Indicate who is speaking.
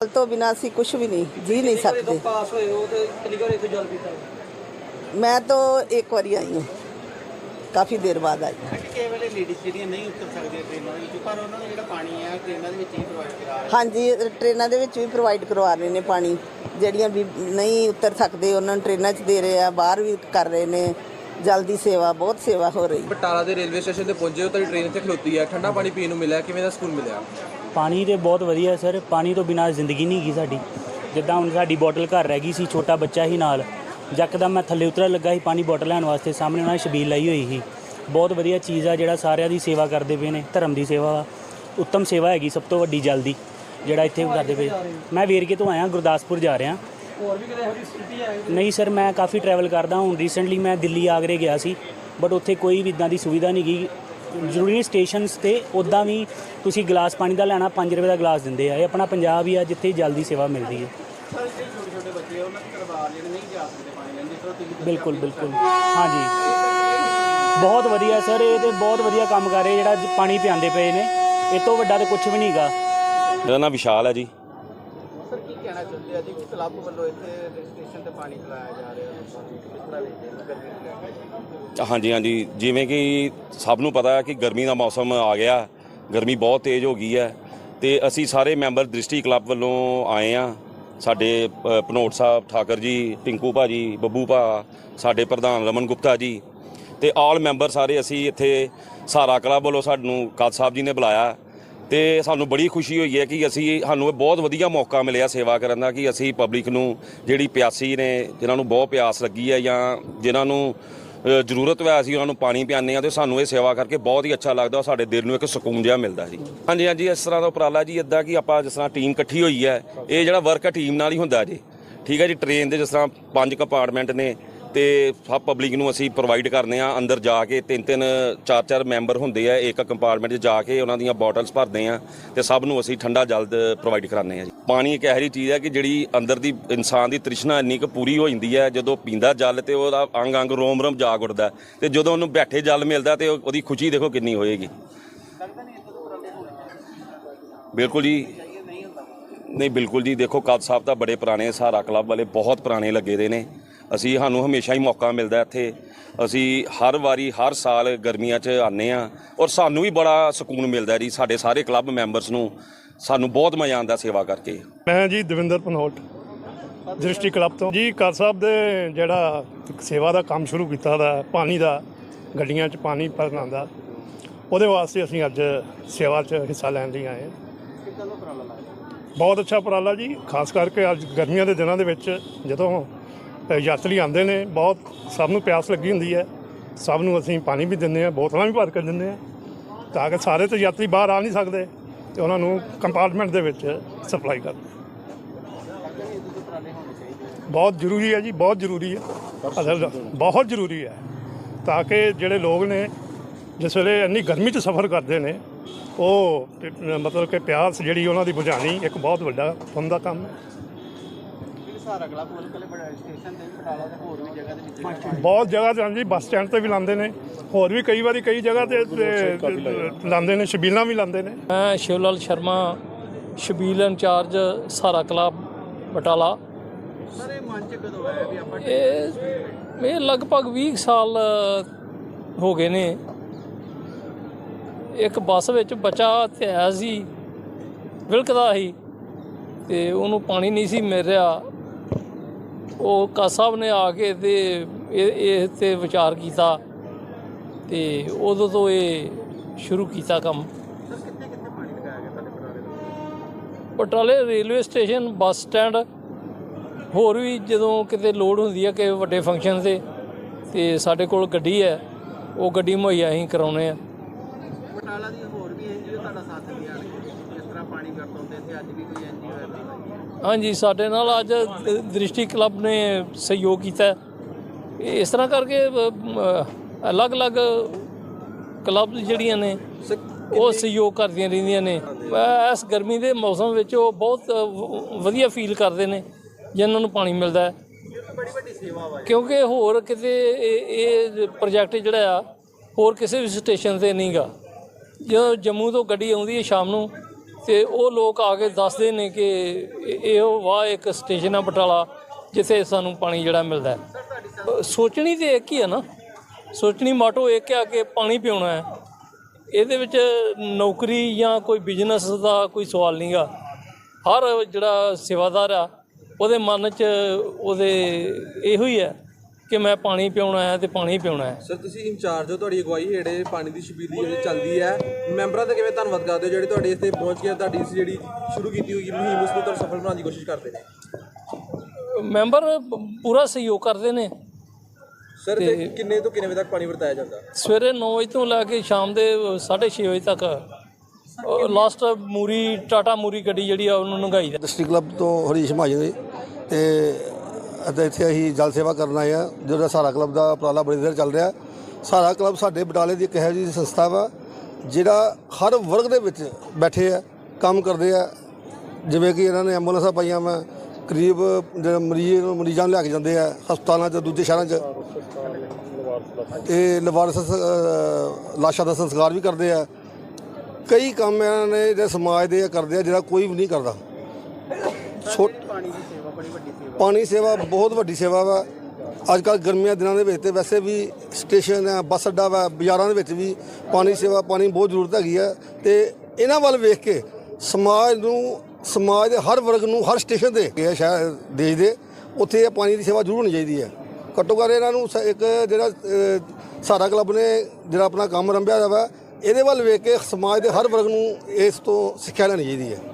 Speaker 1: ਜਲ ਤੋਂ ਬਿਨਾਂ ਅਸੀਂ ਕੁਝ ਵੀ ਨਹੀਂ ਜੀ ਨਹੀਂ ਸਕਦੇ।
Speaker 2: ਪਾਸ ਹੋਏ ਹੋ ਤੇ ਕਿੰਨੀ ਵਾਰ ਇੱਥੇ ਜਲ ਪੀਤਾ
Speaker 1: ਮੈਂ ਤਾਂ ਇੱਕ ਵਾਰੀ ਆਈ ਹਾਂ। ਕਾਫੀ ਦੇਰ ਬਾਅਦ ਆਈ
Speaker 3: ਕਈ ਵੇਲੇ ਲੇਡੀਜ਼ ਜਿਹੜੀਆਂ ਨਹੀਂ ਉਤਰ ਸਕਦੀਆਂ ਟ੍ਰੇਨਾਂ ਦੇ ਵਿੱਚ ਪਰ ਉਹਨਾਂ ਨੂੰ ਜਿਹੜਾ ਪਾਣੀ ਹੈ ਟ੍ਰੇਨਾਂ ਦੇ ਵਿੱਚ ਹੀ ਪ੍ਰੋਵਾਈਡ ਕਰਾ ਰਹੇ
Speaker 1: ਹਾਂਜੀ ਟ੍ਰੇਨਾਂ ਦੇ ਵਿੱਚ ਵੀ ਪ੍ਰੋਵਾਈਡ ਕਰਵਾ ਰਹੇ ਨੇ ਪਾਣੀ। ਜਿਹੜੀਆਂ ਵੀ ਨਹੀਂ ਉਤਰ ਸਕਦੇ ਉਹਨਾਂ ਨੂੰ ਟ੍ਰੇਨਾਂ 'ਚ ਦੇ ਰਹੇ ਆ ਬਾਹਰ ਵੀ ਕਰ ਰਹੇ ਨੇ। ਜਲ ਦੀ ਸੇਵਾ ਬਹੁਤ ਸੇਵਾ ਹੋ ਰਹੀ।
Speaker 4: ਬਟਾਲਾ ਦੇ ਰੇਲਵੇ ਸਟੇਸ਼ਨ ਤੇ ਪਹੁੰਚੇ ਹੋ ਤੁਹਾਡੀ ਟ੍ਰੇਨ ਇੱਥੇ ਖਲੋਤੀ ਹੈ। ਠੰਡਾ ਪਾਣੀ ਪੀਣ ਨੂੰ ਮਿਲਿਆ ਕਿਵੇਂ ਦਾ ਸਕੂਨ ਮਿਲਿਆ?
Speaker 5: ਪਾਣੀ ਤੇ ਬਹੁਤ ਵਧੀਆ ਹੈ ਸਰ। ਪਾਣੀ ਤੋਂ ਬਿਨਾਂ ਜ਼ਿੰਦਗੀ ਨਹੀਂ ਗਈ ਸਾਡੀ। ਜਿੱਦਾਂ ਹੁਣ ਸਾਡੀ ਬੋਟਲ ਘਰ ਰਹਿ ਗਈ ਸੀ ਛੋਟਾ ਬੱਚਾ ਹੀ ਨਾਲ। ਯਕਦਮ ਮੈਂ ਥੱਲੇ ਉਤਰਨ ਲੱਗਾ ਸੀ ਪਾਣੀ ਬੋਟਲ ਲੈਣ ਵਾਸਤੇ। ਸਾਹਮਣੇ ਉਹਨਾਂ ਨੇ ਛਬੀਲ ਲਾਈ ਹੋਈ ਸੀ। ਬਹੁਤ ਵਧੀਆ ਚੀਜ਼ ਆ ਜਿਹੜਾ ਸਾਰਿਆਂ ਦੀ ਸੇਵਾ ਕਰਦੇ ਪਏ ਨੇ। ਧਰਮ ਦੀ ਸੇਵਾ ਵਾ। ਉੱਤਮ ਸੇਵਾ ਹੈਗੀ ਸਭ ਤੋਂ ਵੱਡੀ ਜਲ ਦੀ ਜਿਹੜਾ ਇੱਥੇ ਕਰਦੇ ਪਏ। ਮੈਂ ਵੇਰਕੇ ਤੋਂ ਆਇਆ ਗੁਰਦਾਸਪੁਰ ਜਾ ਰਿਹਾ।
Speaker 2: ਹੋਰ ਵੀ ਕਿਤੇ ਇਹੋ ਜਿਹੀ ਸਥਿਤੀ ਹੈ?
Speaker 5: ਨਹੀਂ ਸਰ ਮੈਂ ਕਾਫੀ ਟਰੈਵਲ ਕਰਦਾ ਹੁਣ ਰੀਸੈਂਟਲੀ ਮੈਂ ਦਿੱਲੀ ਆਗਰੇ ਗਿਆ ਸੀ। ਬਟ ਉੱਥੇ ਕੋਈ ਵੀ ਇਦਾਂ ਦੀ ਸੁਵਿਧਾ ਨਹੀਂ ਗਈ। ਜ਼ਰੂਰੀ ਨਹੀਂ ਸਟੇਸ਼ਨਸ ਤੇ ਉਦਾਂ ਵੀ ਤੁਸੀਂ ਗਲਾਸ ਪਾਣੀ ਦਾ ਲੈਣਾ 5 ਰੁਪਏ ਦਾ ਗਲਾਸ ਦਿੰਦੇ ਆ। ਇਹ ਆਪਣਾ ਪੰਜਾਬ ਹੀ ਆ ਜਿੱਥੇ ਜਲਦੀ ਸੇਵਾ ਮਿਲਦੀ ਹੈ।
Speaker 3: ਸਰ ਜਿਹੜੇ ਛੋਟੇ ਛੋਟੇ ਬੱਚੇ ਆ, ਉਹਨਾਂ ਦੇ ਪਰਿਵਾਰ ਜਿਹੜੇ ਨਹੀਂ ਜਾ ਸਕਦੇ ਪਾਣੀ ਲੈਣ ਜਿਸ ਤਰ੍ਹਾਂ ਤੁਸੀਂ
Speaker 5: ਬਿਲਕੁਲ ਬਿਲਕੁਲ। ਹਾਂਜੀ। ਬਹੁਤ ਵਧੀਆ ਸਰ ਇਹ ਤੇ ਬਹੁਤ ਵਧੀਆ ਕੰਮ ਕਰ ਰਹੇ ਜਿਹੜਾ ਅੱਜ ਪਾਣੀ ਪਿਆਉਂਦੇ ਪਏ ਨੇ। ਇਹ ਤੋਂ ਵੱਡਾ ਤੇ ਕੁਝ ਵੀ ਨਹੀਂਗਾ
Speaker 6: ਮੇਰਾ ਨਾਮ ਵਿਸ਼ਾਲ ਹੈ ਜੀ।
Speaker 3: ਕਹਿਣਾ ਚਾਹੁੰਦੇ ਆ ਜੀ ਕਿ ਕਲੱਬ ਵੱਲੋਂ ਇੱਥੇ ਸਟੇਸ਼ਨ ਤੇ ਪਾਣੀ ਪਿਲਾਇਆ ਜਾ ਰਿਹਾ ਹੈ।
Speaker 6: ਹਾਂਜੀ ਹਾਂਜੀ। ਜਿਵੇਂ ਕਿ ਸਭ ਨੂੰ ਪਤਾ ਹੈ ਕਿ ਗਰਮੀ ਦਾ ਮੌਸਮ ਆ ਗਿਆ। ਗਰਮੀ ਬਹੁਤ ਤੇਜ਼ ਹੋ ਗਈ ਹੈ। ਤੇ ਅਸੀਂ ਸਾਰੇ ਮੈਂਬਰ ਦ੍ਰਿਸ਼ਟੀ ਕਲੱਬ ਵੱਲੋਂ ਆਏ ਆ ਸਾਡੇ ਪਨੋਟ ਸਾਹਿਬ, ਠਾਕਰ ਜੀ ਟਿੰਕੂ ਭਾਜੀ, ਬੱਬੂ ਭਾ, ਸਾਡੇ ਪ੍ਰਧਾਨ ਰਮਨ ਗੁਪਤਾ ਜੀ ਤੇ ਆਲ ਮੈਂਬਰ ਸਾਰੇ ਅਸੀਂ ਇੱਥੇ ਸਹਾਰਾ ਕਲੱਬ ਵੱਲੋਂ ਸਾਨੂੰ ਕਾਦ ਸਾਹਿਬ ਜੀ ਨੇ ਬੁਲਾਇਆ। ਤੇ ਸਾਨੂੰ ਬੜੀ ਖੁਸ਼ੀ ਹੋਈ ਹੈ ਕਿ ਅਸੀਂ ਸਾਨੂੰ ਇਹ ਬਹੁਤ ਵਧੀਆ ਮੌਕਾ ਮਿਲਿਆ ਸੇਵਾ ਕਰਨ ਦਾ ਕਿ ਅਸੀਂ ਪਬਲਿਕ ਨੂੰ ਜਿਹੜੀ ਪਿਆਸੀ ਨੇ, ਜਿਨ੍ਹਾਂ ਨੂੰ ਬਹੁਤ ਪਿਆਸ ਲੱਗੀ ਹੈ ਜਾਂ ਜਿਨ੍ਹਾਂ ਨੂੰ ਜ਼ਰੂਰਤ ਹੈ ਅਸੀਂ ਉਹਨਾਂ ਨੂੰ ਪਾਣੀ ਪਿਆਉਂਦੇ ਆ ਤੇ ਸਾਨੂੰ ਇਹ ਸੇਵਾ ਕਰਕੇ ਬਹੁਤ ਹੀ ਅੱਛਾ ਲੱਗਦਾ, ਸਾਡੇ ਦਿਲ ਨੂੰ ਇੱਕ ਸਕੂਨ ਜਿਹਾ ਮਿਲਦਾ ਜੀ। ਹਾਂਜੀ ਹਾਂਜੀ, ਇਸ ਤਰ੍ਹਾਂ ਦਾ ਉਪਰਾਲਾ ਜੀ ਇਦਾਂ ਕਿ ਆਪਾਂ ਜਿਸ ਤਰ੍ਹਾਂ ਟੀਮ ਇਕੱਠੀ ਹੋਈ ਹੈ, ਇਹ ਜਿਹੜਾ ਵਰਕ ਹੈ ਟੀਮ ਨਾਲ ਹੀ ਹੁੰਦਾ ਜੀ। ਠੀਕ ਹੈ ਜੀ ਟ੍ਰੇਨ ਦੇ ਜਿਸ ਤਰ੍ਹਾਂ ਪੰਜ ਕੰਪਾਰਟਮੈਂਟ ਨੇ ਤੇ ਸਭ ਪਬਲਿਕ ਨੂੰ ਅਸੀਂ ਪ੍ਰੋਵਾਈਡ ਕਰਦੇ ਆ ਅੰਦਰ ਜਾ ਕੇ, ਤਿੰਨ ਤਿੰਨ, ਚਾਰ ਚਾਰ ਮੈਂਬਰ ਹੁੰਦੇ ਆ, ਇੱਕ ਕੰਪਾਰਟਮੈਂਟ 'ਚ ਜਾ ਕੇ ਉਹਨਾਂ ਦੀਆਂ ਬੋਟਲਸ ਭਰਦੇ ਆ ਤੇ ਸਭ ਨੂੰ ਅਸੀਂ ਠੰਡਾ ਜਲ ਪ੍ਰੋਵਾਈਡ ਕਰਾਉਂਦੇ ਆ ਜੀ। ਪਾਣੀ ਇੱਕ ਇਹੋ ਜਿਹੀ ਚੀਜ਼ ਹੈ ਕਿ ਜਿਹੜੀ ਅੰਦਰ ਦੀ ਇਨਸਾਨ ਦੀ ਤ੍ਰਿਸ਼ਨਾ ਇੰਨੀ ਕੁ ਪੂਰੀ ਹੋ ਜਾਂਦੀ ਹੈ, ਜਦੋਂ ਪੀਂਦਾ ਜਲ ਤੇ ਉਹਦਾ ਅੰਗ ਅੰਗ ਰੋਮ ਰੋਮ ਜਾਗ ਉੱਠਦਾ ਤੇ ਜਦੋਂ ਉਹਨੂੰ ਬੈਠੇ ਜਲ ਮਿਲਦਾ ਤੇ ਉਹਦੀ ਖੁਸ਼ੀ ਦੇਖੋ ਕਿੰਨੀ ਹੋਏਗੀ। ਬਿਲਕੁਲ ਜੀ। ਨਹੀਂ, ਬਿਲਕੁਲ ਜੀ, ਦੇਖੋ ਕਾਦ ਸਾਹਿਬ ਤਾਂ ਬੜੇ ਪੁਰਾਣੇ ਸਹਾਰਾ ਕਲੱਬ ਵਾਲੇ, ਬਹੁਤ ਪੁਰਾਣੇ ਲੱਗੇ ਦੇ ਨੇ। ਅਸੀਂ ਸਾਨੂੰ ਹਮੇਸ਼ਾ ਹੀ ਮੌਕਾ ਮਿਲਦਾ ਇੱਥੇ। ਅਸੀਂ ਹਰ ਵਾਰੀ, ਹਰ ਸਾਲ ਗਰਮੀਆਂ 'ਚ ਆਨੇ ਆ ਔਰ ਸਾਨੂੰ ਵੀ ਬੜਾ ਸਕੂਨ ਮਿਲਦਾ ਜੀ ਸਾਡੇ ਸਾਰੇ ਕਲੱਬ ਮੈਂਬਰਸ ਨੂੰ। ਸਾਨੂੰ ਬਹੁਤ ਮਜ਼ਾ ਆਉਂਦਾ ਸੇਵਾ ਕਰਕੇ।
Speaker 7: ਮੈਂ ਜੀ ਦਵਿੰਦਰ ਪਨੋਟ ਦ੍ਰਿਸ਼ਟੀ ਕਲੱਬ ਤੋਂ। ਜੀ ਕਰ ਸਾਹਿਬ ਦੇ ਜਿਹੜਾ ਸੇਵਾ ਦਾ ਕੰਮ ਸ਼ੁਰੂ ਕੀਤਾ ਦਾ, ਪਾਣੀ ਦਾ, ਗੱਡੀਆਂ 'ਚ ਪਾਣੀ ਭਰਨ ਦਾ, ਉਹਦੇ ਵਾਸਤੇ ਅਸੀਂ ਅੱਜ ਸੇਵਾ 'ਚ ਹਿੱਸਾ ਲੈਣ ਲਈ ਆਏ ਬਹੁਤ ਅੱਛਾ ਉਪਰਾਲਾ ਜੀ। ਖਾਸ ਕਰਕੇ ਅੱਜ ਗਰਮੀਆਂ ਦੇ ਦਿਨਾਂ ਦੇ ਵਿੱਚ ਜਦੋਂ ਯਾਤਰੀ ਆਉਂਦੇ ਨੇ, ਬਹੁਤ ਸਭ ਨੂੰ ਪਿਆਸ ਲੱਗੀ ਹੁੰਦੀ ਹੈ। ਸਭ ਨੂੰ ਅਸੀਂ ਪਾਣੀ ਵੀ ਦਿੰਦੇ ਆ ਬੋਤਲਾਂ ਵੀ ਭਰ ਕੇ ਦਿੰਦੇ ਆ ਤਾਂ ਕਿ ਸਾਰੇ ਤੇ ਯਾਤਰੀ ਬਾਹਰ ਆ ਨਹੀਂ ਸਕਦੇ ਤੇ ਉਹਨਾਂ ਨੂੰ ਕੰਪਾਰਟਮੈਂਟ ਦੇ ਵਿੱਚ ਸਪਲਾਈ ਕਰਦੇ ਬਹੁਤ ਜ਼ਰੂਰੀ ਹੈ ਜੀ, ਬਹੁਤ ਜ਼ਰੂਰੀ ਹੈ। ਅਸਲ ਬਹੁਤ ਜ਼ਰੂਰੀ ਹੈ, ਤਾਂ ਕਿ ਜਿਹੜੇ ਲੋਕ ਨੇ, ਜਿਸ ਵੇਲੇ ਇੰਨੀ ਗਰਮੀ 'ਚ ਸਫ਼ਰ ਕਰਦੇ ਨੇ, ਉਹ, ਮਤਲਬ ਕਿ ਪਿਆਸ ਜਿਹੜੀ ਉਹਨਾਂ ਦੀ ਬੁਝਾਣੀ ਇੱਕ ਬਹੁਤ ਵੱਡਾ ਪੁੰਨ ਦਾ ਕੰਮ ਹੈ।
Speaker 3: ਸਹਾਰਾ ਕਲੱਬ ਵੱਲੋਂ ਕੱਲੇ ਬੜਾ ਸਟੇਸ਼ਨ ਤੇ ਵੀ ਬਟਾਲਾ ਤੇ ਹੋਰ ਵੀ ਜਗ੍ਹਾ ਦੇ ਵਿੱਚ ਪਾਣੀ
Speaker 7: ਬਹੁਤ ਜਗ੍ਹਾ ਤੇ ਹਾਂਜੀ ਬੱਸ ਸਟੈਂਡ ਤੇ ਵੀ ਲਾਉਂਦੇ ਨੇ। ਹੋਰ ਵੀ ਕਈ ਵਾਰੀ ਕਈ ਜਗ੍ਹਾ ਤੇ ਤੇ ਲਾਉਂਦੇ ਨੇ ਛਬੀਲਾਂ ਵੀ ਲਾਉਂਦੇ ਨੇ।
Speaker 2: ਮੈਂ ਸ਼ਿਵਲਾਲ ਸ਼ਰਮਾ ਸ਼ਬੀਲ ਇੰਚਾਰਜ ਸਾਰਾ ਕਲੱਬ ਬਟਾਲਾ
Speaker 3: ਸਰ ਇਹ ਮਨ ਚ ਕਦੋਂ ਆਇਆ ਵੀ ਆਪਾਂ
Speaker 2: ਇਹ ਇਹ ਲਗਭਗ 20 ਕੁ ਸਾਲ ਹੋ ਗਏ ਨੇ। ਇੱਕ ਬੱਸ ਵਿੱਚ ਬੱਚਾ ਤੇ ਆਇਆ ਸੀ ਵਿਲਕਦਾ ਸੀ। ਤੇ ਉਹਨੂੰ ਪਾਣੀ ਨਹੀਂ ਸੀ ਮਿਲ ਰਿਹਾ। ਉਹ ਕਾ ਸਾਹਿਬ ਨੇ ਆ ਕੇ ਤੇ ਇਹ ਤੇ ਵਿਚਾਰ ਕੀਤਾ ਤੇ ਉਦੋਂ ਤੋਂ ਇਹ ਸ਼ੁਰੂ ਕੀਤਾ ਕੰਮ।
Speaker 3: ਬਟਾਲੇ
Speaker 2: ਰੇਲਵੇ ਸਟੇਸ਼ਨ ਬੱਸ ਸਟੈਂਡ। ਹੋਰ ਵੀ ਜਦੋਂ ਕਿਤੇ ਲੋਡ ਹੁੰਦੀ ਹੈ ਕਿ ਵੱਡੇ ਫੰਕਸ਼ਨ ਤੇ ਤੇ ਸਾਡੇ ਕੋਲ ਗੱਡੀ ਹੈ ਉਹ ਗੱਡੀ ਮੁਹੱਈਆ ਅਸੀਂ ਕਰਾਉਨੇ ਆ।
Speaker 3: ਬਟਾਲਾ ਦੀ ਹੋਰ ਵੀ ਐਨਜੀਓ ਤੁਹਾਡਾ ਸਾਥ ਦਿੰਦੀਆਂ ਨੇ ਜਿਸ ਤਰ੍ਹਾਂ ਪਾਣੀ ਵਰਤੋਂਦੇ ਤੇ ਅੱਜ ਵੀ ਕੋਈ ਐਨਜੀਓ ਹੈ?
Speaker 2: ਹਾਂਜੀ ਸਾਡੇ ਨਾਲ ਅੱਜ ਦ੍ਰਿਸ਼ਟੀ ਕਲੱਬ ਨੇ ਸਹਿਯੋਗ ਕੀਤਾ। ਇਸ ਤਰ੍ਹਾਂ ਕਰਕੇ ਅਲੱਗ-ਅਲੱਗ ਕਲੱਬ ਜਿਹੜੀਆਂ ਨੇ ਉਹ ਸਹਿਯੋਗ ਕਰਦੀਆਂ ਰਹਿੰਦੀਆਂ ਨੇ। ਇਸ ਗਰਮੀ ਦੇ ਮੌਸਮ ਵਿੱਚ ਉਹ ਬਹੁਤ ਵਧੀਆ ਫੀਲ ਕਰਦੇ ਨੇ ਜਿਨ੍ਹਾਂ ਨੂੰ ਪਾਣੀ ਮਿਲਦਾ ਹੈ। ਕਿਉਂਕਿ ਹੋਰ ਕਿਤੇ ਇਹ ਇਹ ਪ੍ਰੋਜੈਕਟ ਜਿਹੜਾ ਆ ਹੋਰ ਕਿਸੇ ਵੀ ਸਟੇਸ਼ਨ ਤੇ ਨਹੀਂਗਾ ਜਦੋਂ ਜੰਮੂ ਤੋਂ ਗੱਡੀ ਆਉਂਦੀ ਹੈ ਸ਼ਾਮ ਨੂੰ, ਤੇ ਉਹ ਲੋਕ ਆ ਕੇ ਦੱਸਦੇ ਨੇ ਕਿ ਇਹ- ਇਹੋ ਵਾਹ ਇੱਕ ਸਟੇਸ਼ਨ ਆ ਬਟਾਲਾ, ਜਿੱਥੇ ਸਾਨੂੰ ਪਾਣੀ ਜਿਹੜਾ ਮਿਲਦਾ ਹੈ। ਸੋਚਣੀ ਤੇ ਇੱਕ ਹੀ ਆ ਨਾ। ਸੋਚਣੀ ਮਾਟੋ ਇੱਕ ਆ ਕਿ ਪਾਣੀ ਪਿਉਣਾ ਹੈ। ਇਹਦੇ ਵਿੱਚ ਨੌਕਰੀ ਜਾਂ ਕੋਈ ਬਿਜ਼ਨਸ ਦਾ ਕੋਈ ਸਵਾਲ ਨਹੀਂਗਾ ਹਰ ਜਿਹੜਾ ਸੇਵਾਦਾਰ ਆ, ਉਹਦੇ ਮਨ 'ਚ ਉਹਦੇ ਇਹੋ ਹੀ ਹੈ ਕਿ ਮੈਂ ਪਾਣੀ ਪਿਉਣਾ ਹੈ ਤੇ ਪਾਣੀ ਪਿਉਣਾ ਹੈ।
Speaker 4: ਸਰ ਤੁਸੀਂ ਇੰਚਾਰਜ ਹੋ ਤੁਹਾਡੀ ਅਗਵਾਈ ਹੇੜੇ ਪਾਣੀ ਦੀ ਛਬੀਲੀ ਜਿਹੜੀ ਚੱਲਦੀ ਹੈ। ਮੈਂਬਰਾਂ ਦਾ ਕਿਵੇਂ ਧੰਨਵਾਦ ਕਰਦੇ ਹੋ ਜਿਹੜੇ ਤੁਹਾਡੇ ਇੱਥੇ ਪਹੁੰਚ ਕੇ ਤੁਹਾਡੀ ਇਸ ਜਿਹੜੀ ਸ਼ੁਰੂ ਕੀਤੀ ਹੋਈ ਮੁਹਿੰਮ ਉਸ ਨੂੰ ਤੁਹਾਨੂੰ ਸਫਲ ਬਣਾਉਣ ਦੀ ਕੋਸ਼ਿਸ਼ ਕਰਦੇ ਨੇ?
Speaker 2: ਮੈਂਬਰ ਪੂਰਾ ਸਹਿਯੋਗ ਕਰਦੇ ਨੇ।
Speaker 4: ਸਰ ਤੇ ਕਿੰਨੇ ਤੋਂ ਕਿੰਨੇ ਵਜੇ ਤੱਕ ਪਾਣੀ ਵਰਤਾਇਆ ਜਾਂਦਾ?
Speaker 2: ਸਵੇਰੇ 9 ਵਜੇ ਤੋਂ ਲੈ ਕੇ ਸ਼ਾਮ ਦੇ 6:30 ਵਜੇ ਤੱਕ। ਲਾਸਟ ਮੂਰੀ ਟਾਟਾ ਮੂਰੀ ਗੱਡੀ ਜਿਹੜੀ ਆ ਉਹਨੂੰ ਲੰਘਾਈ ਦਾ
Speaker 8: ਡਿਸਟ੍ਰਿਕਟ ਕਲੱਬ ਤੋਂ ਹਰੀਸ਼ ਮਹਾਜਨ ਜੀ ਤੇ ਅਤੇ ਇੱਥੇ ਅਸੀਂ ਜਲ ਸੇਵਾ ਕਰਨ ਆਏ ਆ ਜਿਹੜਾ ਸਾਰਾ ਕਲੱਬ ਦਾ ਉਪਰਾਲਾ ਬੜੀ ਦੇਰ ਚੱਲ ਰਿਹਾ। ਸਾਰਾ ਕਲੱਬ ਸਾਡੇ ਬਟਾਲੇ ਦੀ ਇੱਕ ਇਹੋ ਜਿਹੀ ਸੰਸਥਾ ਵਾ ਜਿਹੜਾ ਹਰ ਵਰਗ ਦੇ ਵਿੱਚ ਬੈਠੇ ਆ ਕੰਮ ਕਰਦੇ ਆ। ਜਿਵੇਂ ਕਿ ਇਹਨਾਂ ਨੇ ਐਂਬੂਲੈਂਸਾਂ ਪਾਈਆਂ ਵਾ ਕਰੀਬ ਜਿਹੜੇ ਮਰੀਜ਼ ਮਰੀਜ਼ਾਂ ਨੂੰ ਲੈ ਕੇ ਜਾਂਦੇ ਆ ਹਸਪਤਾਲਾਂ 'ਚ ਦੂਜੇ ਸ਼ਹਿਰਾਂ 'ਚ। ਇਹ ਲਵਾਰਸ ਲਾਸ਼ਾਂ ਦਾ ਸੰਸਕਾਰ ਵੀ ਕਰਦੇ ਆ। ਕਈ ਕੰਮ ਇਹਨਾਂ ਨੇ ਜਿਹੜੇ ਸਮਾਜ ਦੇ ਕਰਦੇ ਆ ਜਿਹੜਾ ਕੋਈ ਵੀ ਨਹੀਂ ਕਰਦਾ। ਛੋਟ
Speaker 3: ਪਾਣੀ ਦੀ ਸੇਵਾ
Speaker 8: ਪਾਣੀ ਸੇਵਾ ਬਹੁਤ ਵੱਡੀ ਸੇਵਾ ਵਾ। ਅੱਜ ਕੱਲ੍ਹ ਗਰਮੀਆਂ ਦਿਨਾਂ ਦੇ ਵਿੱਚ ਤੇ ਵੈਸੇ ਵੀ ਸਟੇਸ਼ਨ ਹੈ ਬੱਸ ਅੱਡਾ ਵਾ, ਬਾਜ਼ਾਰਾਂ ਦੇ ਵਿੱਚ ਵੀ ਪਾਣੀ ਸੇਵਾ, ਪਾਣੀ ਬਹੁਤ ਜ਼ਰੂਰਤ ਹੈਗੀ ਆ। ਤੇ ਇਹਨਾਂ ਵੱਲ ਵੇਖ ਕੇ ਸਮਾਜ ਨੂੰ, ਸਮਾਜ ਦੇ ਹਰ ਵਰਗ ਨੂੰ, ਹਰ ਸਟੇਸ਼ਨ ਤੇ ਇਹ ਸ਼ਹਿਰ ਦੇਸ਼ ਦੇ, ਉੱਥੇ ਇਹ ਪਾਣੀ ਦੀ ਸੇਵਾ ਜ਼ਰੂਰ ਹੋਣੀ ਚਾਹੀਦੀ ਹੈ। ਘੱਟੋ ਘੱਟ ਇਹਨਾਂ ਨੂੰ ਸ- ਇੱਕ ਜਿਹੜਾ ਸਾਰਾ ਕਲੱਬ ਨੇ ਜਿਹੜਾ ਆਪਣਾ ਕੰਮ ਰੰਭਿਆ ਵਾ, ਇਹਦੇ ਵੱਲ ਵੇਖ ਕੇ ਸਮਾਜ ਦੇ ਹਰ ਵਰਗ ਨੂੰ ਇਸ ਤੋਂ ਸਿੱਖਿਆ ਲੈਣੀ ਚਾਹੀਦੀ ਹੈ।